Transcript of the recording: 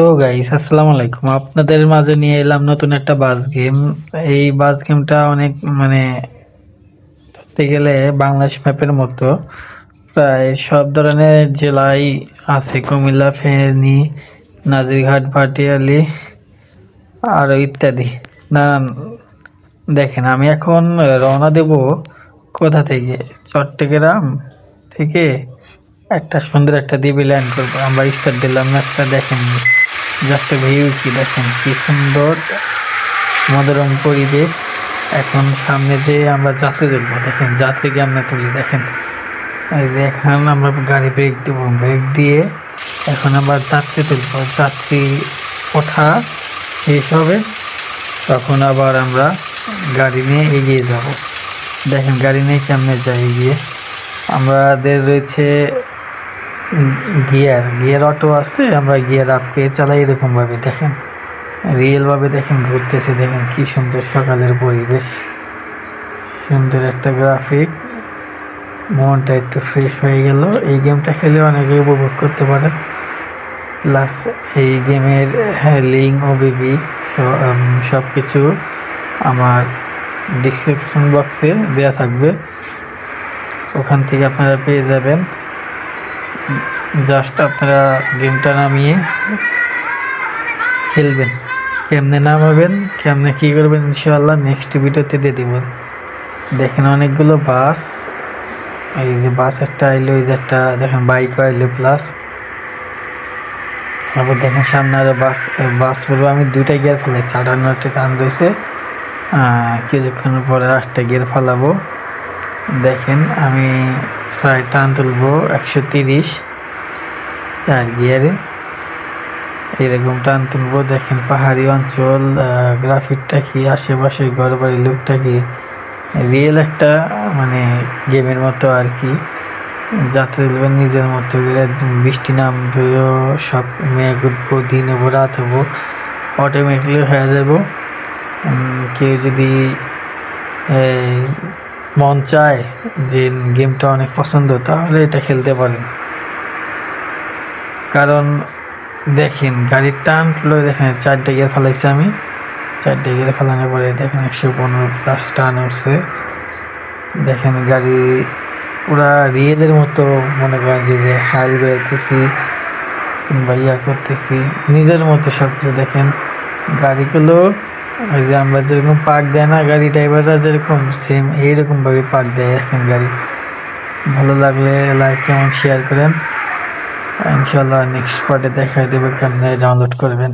So guys আসসালামু আলাইকুম। আপনাদের মাঝে নিয়ে এলাম নতুন একটা বাস গেম। এই বাস গেমটা অনেক মানে ধরতে গেলে বাংলাদেশ ম্যাপের মতো। প্রায় সব ধরনের জেলায় আছে। কুমিল্লা, ফেনী নাজিরঘাট ভাটিয়ালি, আর ইত্যাদি। নানান দেখেন, আমি এখন রওনা দেব কোথা থেকে? চট্টগ্রাম থেকে একটা সুন্দর একটা দিবি ল্যান্ড করব। আমরা স্টার্ট দিলাম ম্যাপটা দেখেন। জাস্ট ভিউ কি দেখেন, কি সুন্দর মনোরম পরিবেশ। এখন সামনে যে আমরা যাত্রী তুলবো দেখেন যাত্রী কেমনে তুলি, দেখেন। এই যে এখন আমরা গাড়ি ব্রেক দেবো ব্রেক দিয়ে এখন আবার যাত্রী তুলবো। যাত্রী ওঠা শেষ হবে, তখন আবার আমরা গাড়ি নিয়ে এগিয়ে যাব। দেখেন, গাড়ি নিয়ে কেমনে যাই এগিয়ে আমাদের রয়েছে গিয়ার গিয়ার অটো আছে, আমরা গিয়ার আপকে চালাই এরকম ভাবে দেখেন। রিয়েল ভাবে দেখেন, ঘুরতেছে, দেখেন কি সুন্দর সকালের পরিবেশ। সুন্দর একটা গ্রাফিক মনটা একটু ফ্রেশ হয়ে গেল। এই গেমটা খেলে অনেকে উপভোগ করতে পারেন। প্লাস এই গেমের লিঙ্ক ওবিবি সব কিছু আমার ডিসক্রিপশন বক্সে দেওয়া থাকবে। ওখান থেকে আপনারা পেয়ে যাবেন। জাস্ট আপনারা গেমটা নামিয়ে খেলবেন। কেমনে নামাবেন, কেমনে কী করবেন, ইনশাআল্লাহ নেক্সট ভিডিওতে দিয়ে দিব। দেখেন অনেকগুলো বাস। এই যে বাস একটা আইলো, এই যে একটা, দেখেন বাইকও আইলো প্লাস তারপর দেখেন সামনে আরও বাস বাস পড়ব আমি দুইটা গিয়ার ফেলাইছি আটান্ন একটা টান রয়েছে। কিছুক্ষণ পরে একটা গিয়ার ফেলাবো। দেখেন, আমি প্রায় টান তুলবো একশো তিরিশ চার গিয়ারে। এরকম টান তুলবো। দেখেন, পাহাড়ি অঞ্চল গ্রাফিকটা কি, আশেপাশে ঘর বাড়ির লুকটা কি রিয়েল একটা মানে গেমের মতো আর কি। যাতে তুলবেন, নিজের মতো করে বৃষ্টি নামবেও, সব মেঘ উঠবো, দিন হব, রাত হব অটোমেটিকলি হয়ে যাব। কেউ যদি মন চায় যে গেমটা অনেক পছন্দ, তাহলে এটা খেলতে পারেন। কারণ দেখেন, গাড়ির টান দেখেন চারটে গিয়ার ফেলাইছি আমি। চারটে গিয়ার ফেলানোর পরে দেখেন একশো পনেরো প্লাস টান উঠছে। দেখেন গাড়ি পুরা রিয়েলের মতো মনে করেন যে যে হাল বেড়াইতেছি কিংবা ইয়া করতেছি। নিজের মতো সব কিছু দেখেন। গাড়িগুলো ওই যে আমরা যেরকম পাক দেয় না গাড়ি ড্রাইভাররা যেরকম সেম এইরকমভাবে পাক দেয় এখন গাড়ি। ভালো লাগলে লাইক কেমন শেয়ার করেন। ইনশাল্লাহ নেক্সট পার্টে দেখা দেবে কেমন ডাউনলোড করবেন।